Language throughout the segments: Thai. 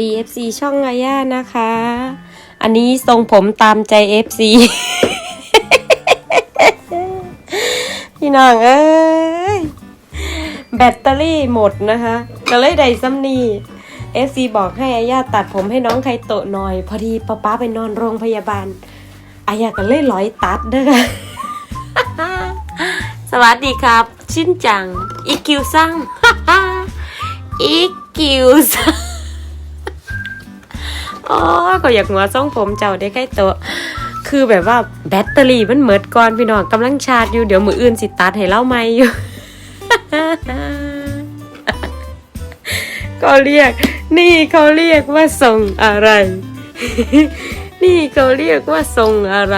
ดี FC ช่องอาย่านะคะ อันนี้ทรงผมตามใจ FC พี่น้องเอ้ย แบตเตอรี่หมดนะคะ ก็เลยได้ซ้ำนี่ FC บอกให้อาย่าตัดผมให้น้องไคโตะหน่อย พอดีป้าป้าไปนอนโรงพยาบาลอาย่าก็เลยร้อยตัดเด้อค่ะสวัสดีครับ ชินจัง อีคิวซังอีคิวซัง อ้ยก็อยากหัวทรงผมเจ้าได้ใกล้โตะคือแบบว่าแบตเตอรี่มันเหมิดก่อนพี่น้องกำลังชาร์จอยู่เดี๋ยวมืออื่นสิตัดให้เล่าไม่อยู่ ก็เรียก นี่เขาเรียกว่าทรงอะไร นี่เขาเรียกว่าทรงอะไร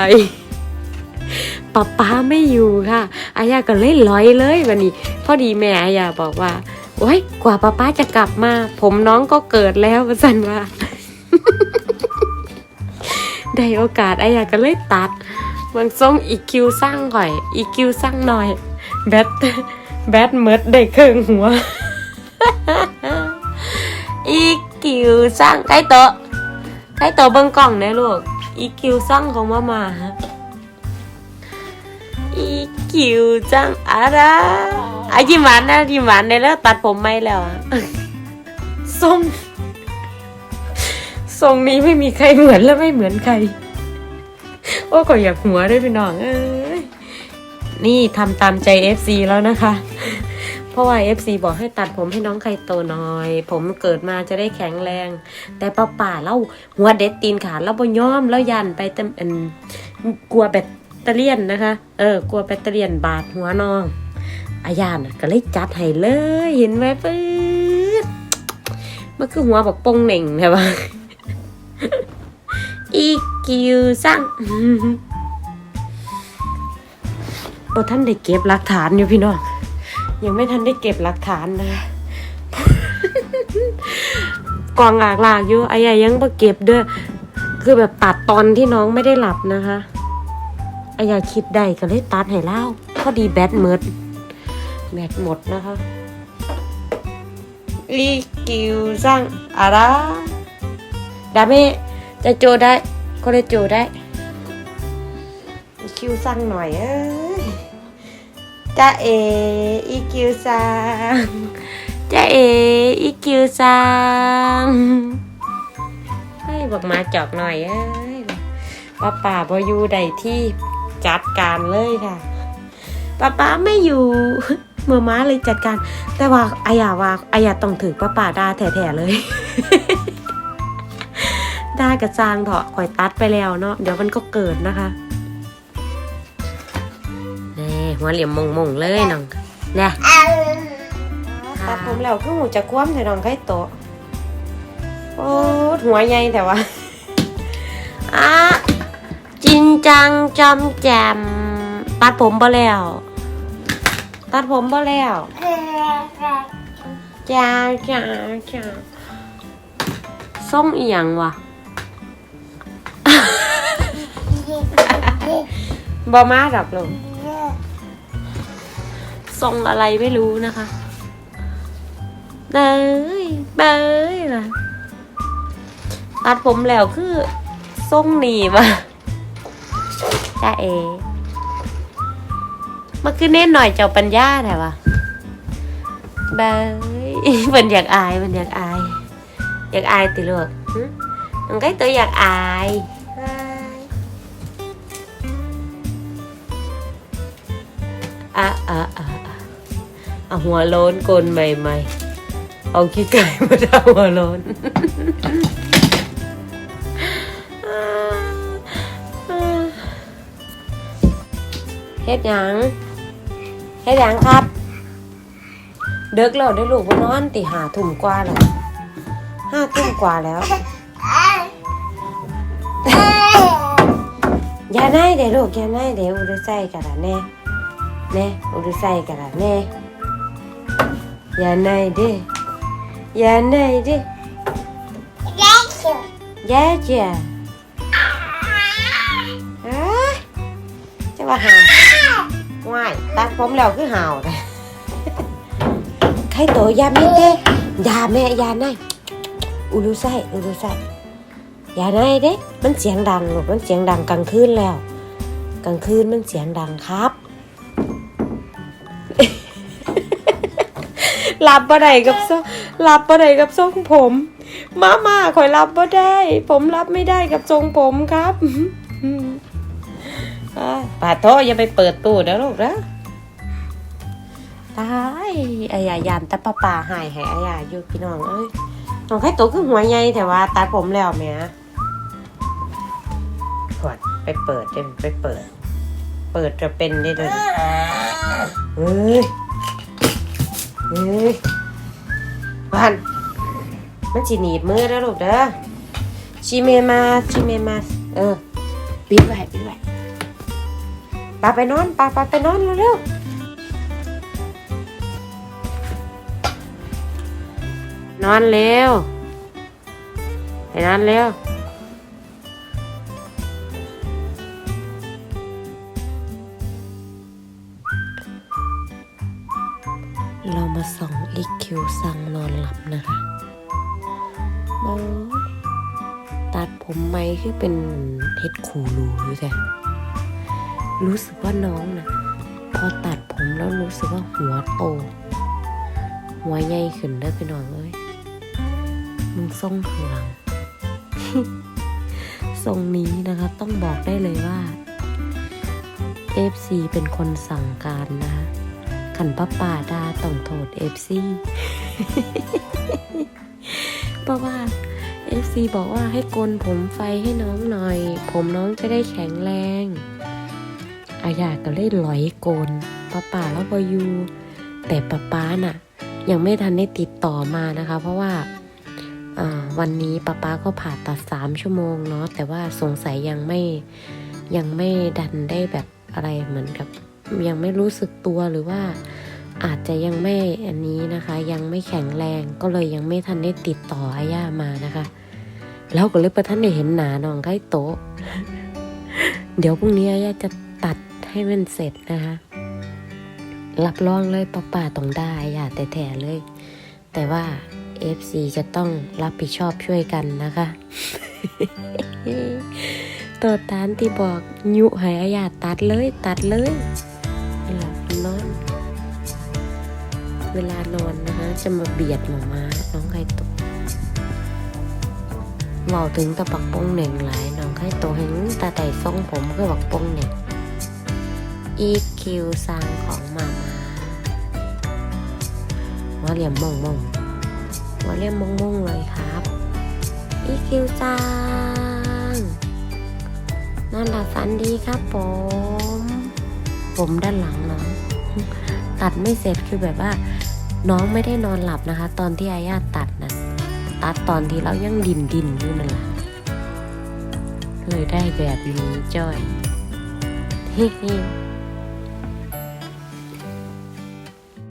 ป๊าป๊าไม่อยู่ค่ะอายาก็เลยลอยเลยวันนี้ พอดีแม่อายาบอกว่า โอ้ยกว่าป๊าป๊าจะกลับมา ผมน้องก็เกิดแล้วสันว่า ได้โอกาสอายาก็เลยตัดมันส่งอีคิวสร้างก่อยอีคิวสร้างหน่อย แบตแบตเมิดได้เครื่องหัวอีคิวสร้างใกล้โตะใกล้โตะเบิ่งกล่องนะลูกอีคิวสร้างของมามาฮะอีคิวจังอะไรอะยิ้มหวานนะยิ้มหวานในแล้วตัดผมไม่แล้วอะทรง ทรงนี้ไม่มีใครเหมือนและไม่เหมือนใคร โอ้ก็อยากหัวด้วยพี่น้องเอ้ยนี่ทำตามใจ FC แล้วนะคะ เพราะว่า FC บอกให้ตัดผมให้น้องไคโตหน่อย ผมเกิดมาจะได้แข็งแรง แต่ป้าป่าเล่าหัวเด็ดตีนขาดแล้วบ่ยอมแล้วยันไปเต็มอันกลัวแบตเตอรี่ยนนะคะ เออกลัวแบตเตอรี่ยนบาดหัวน้องอาญานะก็เลยจัดให้เลย เห็นไหมปื๊ดมันคือหัวบอกปงเหน่งใช่ปะ อีคิวสั่งโอ้ท่านได้เก็บหลักฐานอยู่พี่น้อง ยังไม่ทันได้เก็บหลักฐานนะกองหลากหลากอยู่ไอ้ใหญ่ยังบ่เก็บเด้อคือแบบตัดตอนที่น้องไม่ได้หลับนะคะไอ้ใหญ่คิดได้ก็เลยตัดให้เล่าพอดีแบตหมดแบตหมดนะคะอีกิวสั่งอะไรดาเม จะโจได้ก็เลยโจได้อีคิวสั่งหน่อยเอ้ยจ้าเออีคิวซังจ้าเออีคิวซังให้บอกมาจอกหน่อยเอ้ยป้าป่าบอยู่ใดที่จัดการเลยค่ะป้าป้าไม่อยู่เมื่อม้าเลยจัดการ แต่ว่าอายาว่าอายาต้องถือป้าป่าด่าแถ่ๆเลย ด่ากระจางเถอะคอยตัดไปแล้วเนาะเดี๋ยวมันก็เกิดนะคะนี่หัวเหลี่ยมมงมงๆเลยน้องเนี่ยตัดผมแล้วคือหูจะคว่ำแต่น้องไข่โตะโอ้หัวใหญ่แต่ว่าอะจินจังจอมแจมตัดผมบ่แล้ว ตัดผมบ่แล้วจ้าจ้าจ้าส่งอีหยังวะ บ่มาดอกลงทรงอะไรไม่รู้นะคะเบยเบยล่ะตัดผมแล้วคือทรงหนีมาจ้าเอมาคือเน้นหน่อยเจ้าปัญญาแต่ว่าเบยมันอยากอายมันอยากอาย อยากอายติลูกมันก็ตัวอยากอาย อะอะอะเอาหัวโล้นกลนใหม่ๆ เอาขี้ไก่มาทำหัวโล้นเฮ็ดหยังเฮ็ดหยังครับ เด็กแล้วได้ลูกว่านอนตีหาทุ่มกว่าแล้วห้าทุ่มกว่าแล้วอย่าไนเดี๋ยวลูกอย่าไนเดี๋ยวอุดใส่กระดาษแน่แน่อุดใส่กระแน่ อย่าไนเด้อย่าไนเด้แย่จ้ะเอ้ยจะว่าหาว่ายตัดผมแล้วคือหาวเลยใครโตยาแม่เด้ยาแม่ยาไนอุลุไซอุลุไซยาได้เด้ มันเสียงดังลูกมันเสียงดังกลางคืนแล้ว กลางคืนมันเสียงดังครับ รับบ่ได้กับทรงรับบ่ได้กับทรงผม มามาคอยรับบ่ได้ ผมรับไม่ได้กับทรงผมครับอ่าป่าโทอย่าไปเปิดตู้นะลูกนะตายอายายานต่ป้าป่าหายให้อายาอยู่พี่น้องเอ้ยน้องไข่ตัวคือหัวใหญ่แต่ว่าตัดผมแล้วแหม่ขวดไปเปิดเดี๋ยวไปเปิด เปิดจะเป็นได้เลยเฮ้ย เฮ้ยบ้านมันจีหนีบมือแล้วลูกเด้อชิเมมาชิเมมาเออปิดไว้ปิดไว้ปาไปนอนปาปาไปนอนเร็วๆนอนเร็วไปนอนเร็ว คิวสั่งนอนหลับนะคะโอ้ยตัดผมไหมคือเป็นเฮ็ดคูรูอยู่แต่รู้สึกว่าน้องนะพอตัดผมแล้วรู้สึกว่าหัวโต หัวใหญ่ขึ้นได้อพี่น้องเอ้ยมึงทรงข้างหลังทรงนี้นะคะ ต้องบอกได้เลยว่า FC เป็นคนสั่งการนะคะ ขันป้าป่าดาต้องโทษเอฟซีเพราะว่าเอฟซีบอกว่าให้โกนผมไฟให้น้องหน่อย ผมน้องจะได้แข็งแรงอายาก็เลยลอยโกนป้าป่าแล้วพอยูแต่ป้าป้าน่ะ ยังไม่ทันได้ติดต่อมานะคะ เพราะว่าอ่าวันนี้ป้าป้าก็ผ่าตัดสามชั่วโมงเนาะแต่ว่าสงสัยยังไม่ยังไม่ดันได้แบบอะไรเหมือนกับ ยังไม่รู้สึกตัวหรือว่าอาจจะยังไม่อันนี้นะคะ ยังไม่แข็งแรงก็เลยยังไม่ทันได้ติดต่ออาย่ามานะคะแล้วก็เลยประท่านได้เห็นหนาน้องใกล้โต๊ะ เดี๋ยวพรุ่งนี้อาย่าจะตัดให้มันเสร็จนะคะรับรองเลยป้าป่าต้องได้อย่าแต่แถเลย แต่ว่า FC จะต้องรับผิดชอบช่วยกันนะคะตัวตานที่บอกยุให้อาญาตัดเลย ตัดเลย นอน เวลานอนนะคะ จะมาเบียดหมามาน้องไข่ตกเมาถึงตะปักปงเหน่งหลายน้องไข่โตเห็นตาไต่ทรงผมก็บักปงเหน่งอีคิวซังของมามาว่าเหลี่ยมมงมงว่าเหลี่ยมมงมงเลยครับอีคิวซังนอนหลับฝันดีครับผม ผมด้านหลังน้อง ตัดไม่เสร็จคือแบบว่า น้องไม่ได้นอนหลับนะคะ ตอนที่อาญาตัดนะตัดตอนที่เรายังดินดินอยู่นั่นแหละเลยได้แบบนี้จ้อยเฮ้